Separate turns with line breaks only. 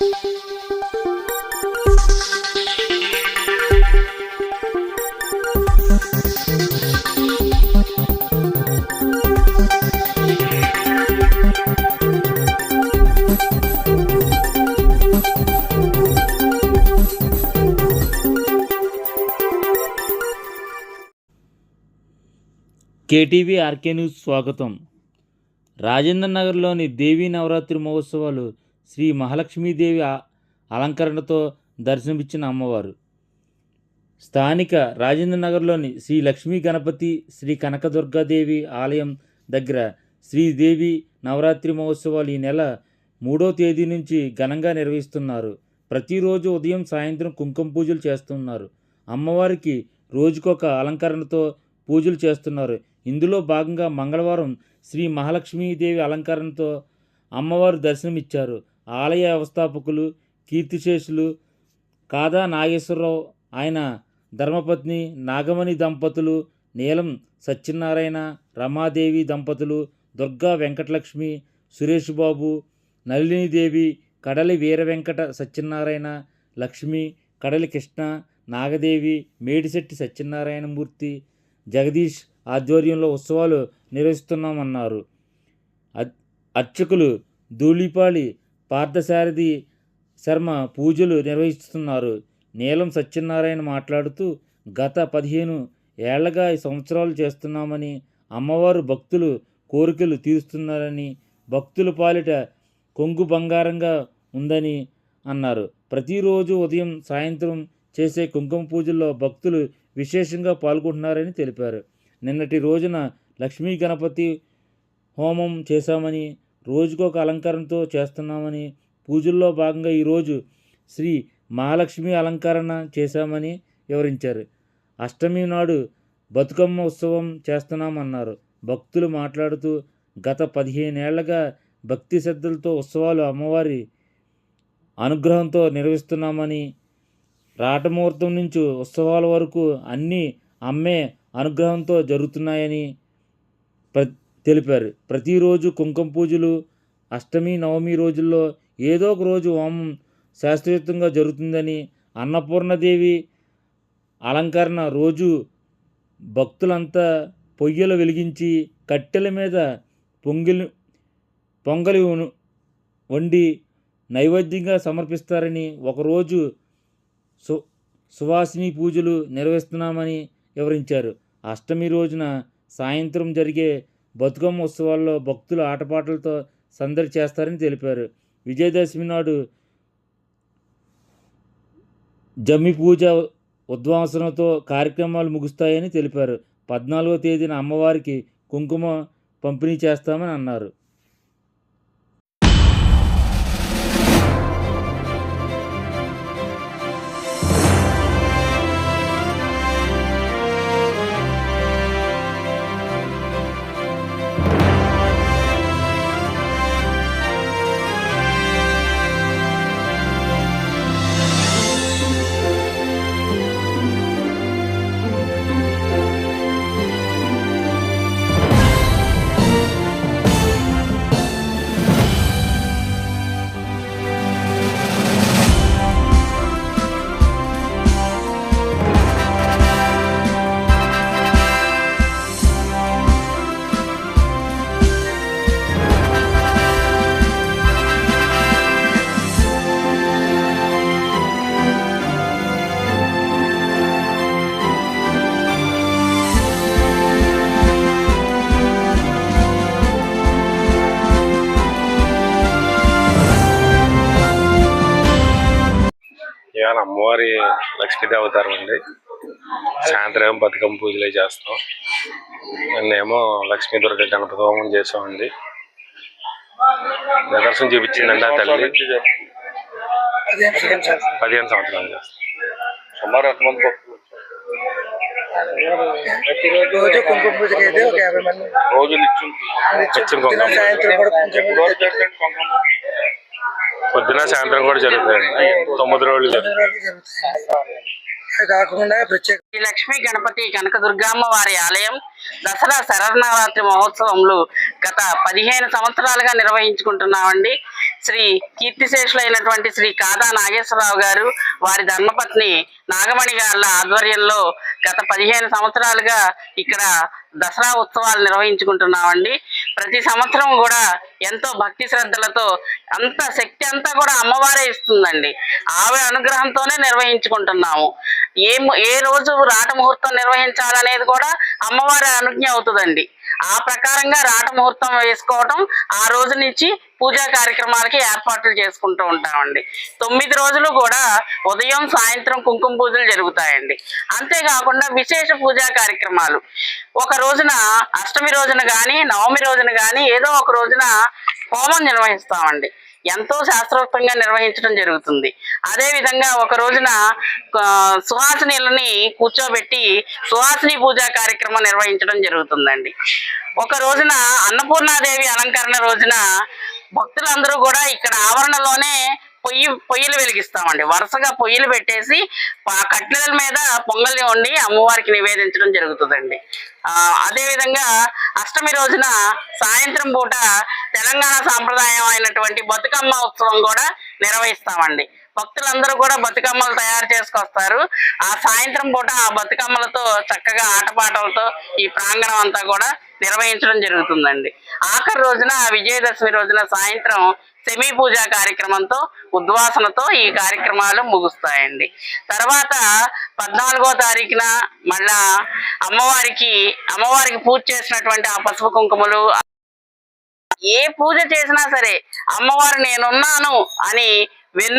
KTV RK news స్వాగతం. రాజేంద్ర నగర్లోని దేవీ నవరాత్రి మహోత్సవాలు శ్రీ మహాలక్ష్మీదేవి అలంకరణతో దర్శనమిచ్చిన అమ్మవారు. స్థానిక రాజేంద్ర నగర్లోని శ్రీ లక్ష్మీ గణపతి శ్రీ కనకదుర్గాదేవి ఆలయం దగ్గర శ్రీదేవి నవరాత్రి మహోత్సవాలు ఈ నెల మూడో తేదీ నుంచి ఘనంగా నిర్వహిస్తున్నారు. ప్రతిరోజు ఉదయం సాయంత్రం కుంకుమ పూజలు చేస్తున్నారు. అమ్మవారికి రోజుకొక అలంకరణతో పూజలు చేస్తున్నారు. ఇందులో భాగంగా మంగళవారం శ్రీ మహాలక్ష్మీదేవి అలంకరణతో అమ్మవారు దర్శనమిచ్చారు. ఆలయ వ్యవస్థాపకులు కీర్తిశేషులు కాదా నాగేశ్వరరావు? ఆయన ధర్మపత్ని నాగమణి దంపతులు నీలం సత్యనారాయణ రమాదేవి దంపతులు దుర్గా వెంకటలక్ష్మి సురేష్ బాబు నళినీదేవి కడలి వీర వెంకట సత్యనారాయణ లక్ష్మి కడలి కృష్ణ నాగదేవి మేడిశెట్టి సత్యనారాయణమూర్తి జగదీష్ ఆధ్వర్యంలో ఉత్సవాలు నిర్వహిస్తున్నామన్నారు. అర్చకులు ధూళిపాళి పార్థసారథి శర్మ పూజలు నిర్వహిస్తున్నారు. నీలం సత్యనారాయణ మాట్లాడుతూ గత పదిహేను ఏళ్ళగా ఈ సంవత్సరాలు చేస్తున్నామని అమ్మవారు భక్తులు కోరికలు తీరుస్తున్నారని భక్తుల పాలిట కొంగు బంగారంగా ఉందని అన్నారు. ప్రతిరోజు ఉదయం సాయంత్రం చేసే కుంకుమ పూజల్లో భక్తులు విశేషంగా పాల్గొంటున్నారని తెలిపారు. నిన్నటి రోజున లక్ష్మీ గణపతి హోమం చేశామని రోజుకొక అలంకరణతో చేస్తున్నామని పూజల్లో భాగంగా ఈరోజు శ్రీ మహాలక్ష్మి అలంకరణ చేశామని వివరించారు. అష్టమి నాడు బతుకమ్మ ఉత్సవం చేస్తున్నామన్నారు. భక్తులు మాట్లాడుతూ గత పదిహేనేళ్ళుగా భక్తి శ్రద్ధలతో ఉత్సవాలు అమ్మవారి అనుగ్రహంతో నిర్వహిస్తున్నామని రాటముహూర్తం నుంచి ఉత్సవాల వరకు అన్నీ అమ్మే అనుగ్రహంతో జరుగుతున్నాయని ప్ర తెలిపారు. ప్రతిరోజు కుంకుమ పూజలు అష్టమి నవమి రోజుల్లో ఏదో ఒక రోజు హోమం శాస్త్రోక్తంగా జరుగుతుందని అన్నపూర్ణదేవి అలంకరణ రోజు భక్తులంతా పొయ్యలు వెలిగించి కట్టెల మీద పొంగిలి పొంగలి వండి నైవేద్యంగా సమర్పిస్తారని ఒకరోజు సు సువాసిని పూజలు నిర్వహిస్తున్నామని వివరించారు. అష్టమి రోజున సాయంత్రం జరిగే బతుకమ్మ ఉత్సవాల్లో భక్తులు ఆటపాటలతో సందడి చేస్తారని తెలిపారు. విజయదశమి నాడు జమ్మి పూజ ఉద్వాసనతో కార్యక్రమాలు ముగుస్తాయని తెలిపారు. పద్నాలుగో తేదీన అమ్మవారికి కుంకుమ పంపిణీ చేస్తామని అన్నారు.
ఇవాళ అమ్మవారి లక్ష్మీదేవి అవతారం అండి. సాయంత్రం బతుకమ్మ పూజలు చేస్తాం. నిన్నేమో లక్ష్మీ దుర్గ గణపతి హోమం చేసామండి. నిదర్శనం చూపించిందండి ఆ తల్లి. పదిహేను సంవత్సరాలు చేస్తాం. సుమారు ఎంతమంది భక్తులు
రోజు కుంకుమ పూజకి అయితే ఒక యాభై మంది.
రోజు నిత్యం నిత్యం కుంకుమ పూజ.
సాయంత్రం కూడా కొంచెం
పొద్దున సాయంత్రం కూడా జరుగుతాయండి. తొమ్మిది రోజులు జరుగుతాయి.
కాకుండా ప్రత్యేక
శ్రీ లక్ష్మీ గణపతి కనకదుర్గమ్మ వారి ఆలయం దసరా శరన్నవరాత్రి మహోత్సవములు గత పదిహేను సంవత్సరాలుగా నిర్వహించుకుంటున్నామండి. శ్రీ కీర్తిశేషులైనటువంటి శ్రీ కాదా నాగేశ్వరరావు గారు వారి ధర్మపత్ని నాగమణి గారుల ఆధ్వర్యంలో గత పదిహేను సంవత్సరాలుగా ఇక్కడ దసరా ఉత్సవాలు నిర్వహించుకుంటున్నామండి. ప్రతి సంవత్సరం కూడా ఎంతో భక్తి శ్రద్ధలతో అంత శక్తి అంతా కూడా అమ్మవారే ఇస్తుందండి. ఆవిడ అనుగ్రహంతోనే నిర్వహించుకుంటున్నాము. ఏ ఏ రోజు రాట ముహూర్తం నిర్వహించాలనేది కూడా అమ్మవారి అనుజ్ఞ అవుతుందండి. ఆ ప్రకారంగా రాట ముహూర్తం వేసుకోవటం ఆ రోజు నుంచి పూజా కార్యక్రమాలకి ఏర్పాట్లు చేసుకుంటూ ఉంటామండి. తొమ్మిది రోజులు కూడా ఉదయం సాయంత్రం కుంకుమ పూజలు జరుగుతాయండి. అంతేకాకుండా విశేష పూజా కార్యక్రమాలు. ఒక రోజున అష్టమి రోజున కానీ నవమి రోజున కానీ ఏదో ఒక రోజున హోమం నిర్వహిస్తామండి. ఎంతో శాస్త్రోక్తంగా నిర్వహించడం జరుగుతుంది. అదే విధంగా ఒక రోజున సుహాసినీలని కూర్చోబెట్టి సుహాసిని పూజా కార్యక్రమం నిర్వహించడం జరుగుతుందండి. ఒక రోజున అన్నపూర్ణాదేవి అలంకరణ రోజున భక్తులందరూ కూడా ఇక్కడ ఆవరణలోనే పొయ్యి పొయ్యిలు వెలిగిస్తామండి. వరుసగా పొయ్యిలు పెట్టేసి కట్లెల కట్టెల మీద పొంగల్ని వండి అమ్మవారికి నివేదించడం జరుగుతుందండి. అదేవిధంగా అష్టమి రోజున సాయంత్రం పూట తెలంగాణ సాంప్రదాయం అయినటువంటి బతుకమ్మ ఉత్సవం కూడా నిర్వహిస్తామండి. భక్తులందరూ కూడా బతుకమ్మలు తయారు చేసుకొస్తారు. ఆ సాయంత్రం పూట ఆ బతుకమ్మలతో చక్కగా ఆటపాటలతో ఈ ప్రాంగణం అంతా కూడా నిర్వహించడం జరుగుతుందండి. ఆఖరి రోజున విజయదశమి రోజున సాయంత్రం సెమీ పూజా కార్యక్రమంతో ఉద్వాసనతో ఈ కార్యక్రమాలు ముగుస్తాయండి. తర్వాత పద్నాలుగో తారీఖున మళ్ళా అమ్మవారికి అమ్మవారికి పూజ చేసినటువంటి ఆ పసుపు కుంకుమలు ఏ పూజ చేసినా సరే అమ్మవారు నేనున్నాను అని విన్న